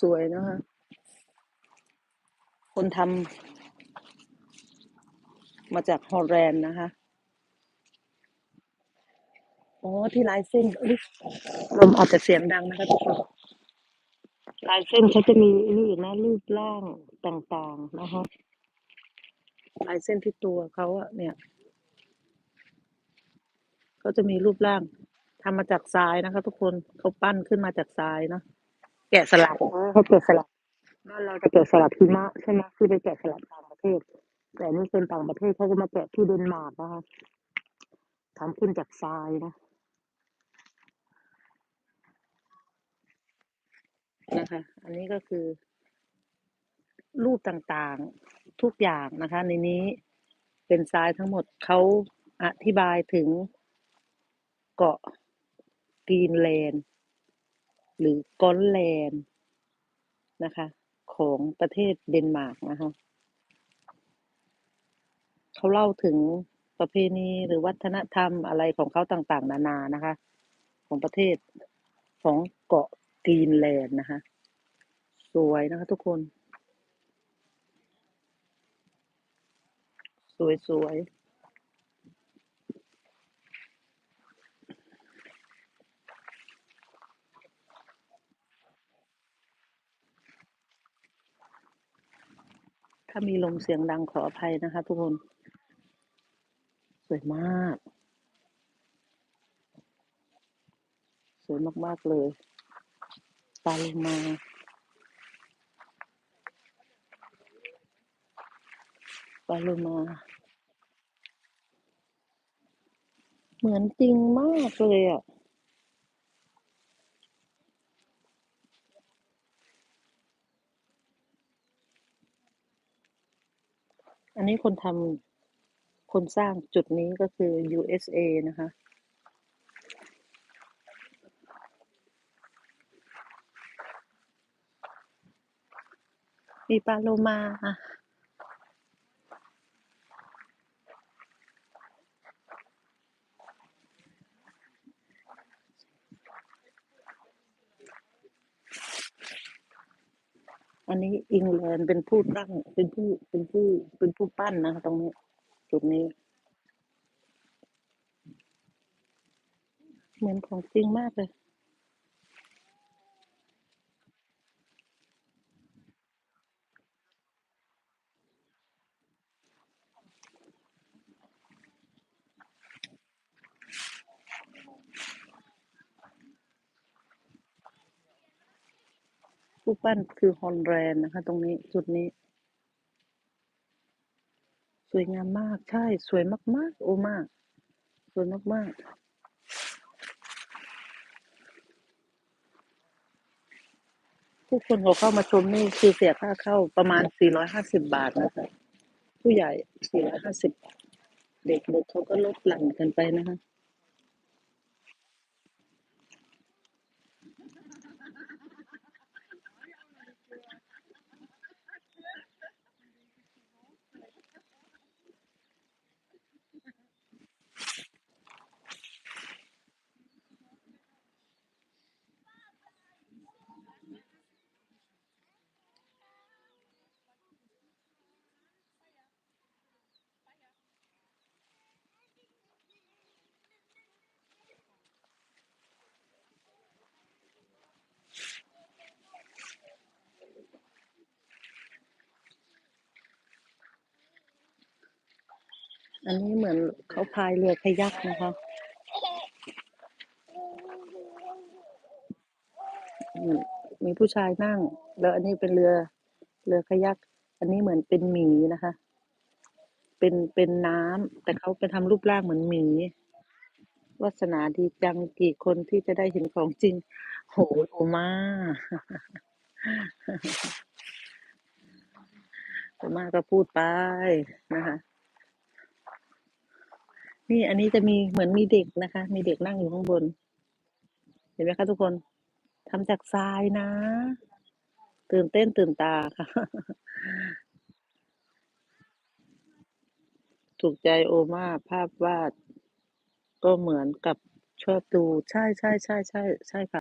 สวยนะคะ คนทำมาจากฮอลแลนด์นะคะ อ๋อ ที่ลายเส้นลมอาจจะเสียงดังนะคะทุกคนลายเส้นเขาจะมีนี่อีกนะรูปร่างต่างๆนะคะลายเส้นที่ตัวเขาอะเนี่ยเขาจะมีรูปร่างทำมาจากทรายนะคะ ทุกคนเขาปั้นขึ้นมาจากทรายเนาะ แกะสลักเขาแกะสลักบ้านเราจะแกะสลักหิมะใช่ไหมคือไปแกะสลักต่างประเทศ แต่อันนี่เป็นต่างประเทศเขาก็มาแกะที่เดนมาร์กนะคะทำขึ้นจากทรายนะนะคะ อันนี้ก็คือ รูปต่างๆทุกอย่างนะคะ ในนี้เป็นทรายทั้งหมดเขาอธิบายถึงเกาะกรีนแลนด์ หรือกอนแลนด์นะคะ ของประเทศเดนมาร์กนะคะเขาเล่าถึงประเพณีหรือวัฒนธรรมอะไรของเขาต่างๆ นานานะคะ ของประเทศของเกาะกรีนแลนด์นะคะ สวยนะคะทุกคน สวยส ถ้ามีลมเสียงดังขออภัยนะคะ ทุกคน สวยมาก สวยมาก ๆ เลยปาโลมาปาโลมา เหมือนจริงมากเลยอะ อันนี้คนทำคนสร้างจุดนี้ก็คือ USA นะคะ มีปลาโลมาอะ อันนี้อิงแลนด์เป็นผู้ตั้ง เป็นผู้เป็นผู้เป็นผู้ปั้นนะคะตรงนี้จุดนี้ เหมือนของจริงมากเลย ผู้ปั้นคือฮอลแลนด์นะคะ ตรงนี้จุดนี้ สวยงามมากใช่ สวยมาก ๆ โอ้มาก สวยมาก ๆผู้คนเขาเข้ามาชมนี่คือเสียค่าเข้าประมาณ 450 บาทนะคะ ผู้ใหญ่ 450เด็กๆเขาก็ลดหลั่นกันไปนะคะ อันนี้เหมือนเขาพายเรือคายักนะคะอืมมีผู้ชายนั่ง แล้วอันนี้เป็นเรือเรือคายัก อันนี้เหมือนเป็นหมีนะคะ เป็นเป็นน้ำแต่เขาไปทำรูปร่างเหมือนหมีวาสนาดีจังกี่คนที่จะได้เห็นของจริง โหโอมาโอมาก็พูดไปนะคะ นี่อันนี้จะมีเหมือนมีเด็กนะคะ มีเด็กนั่งอยู่ข้างบน เห็นไหมคะทุกคนทำจากทรายนะ ตื่นเต้นตื่นตาค่ะ ถูกใจโอมาภาพวาด ก็เหมือนกับชอบดู ใช่ใช่ใช่ใช่ใช่ค่ะ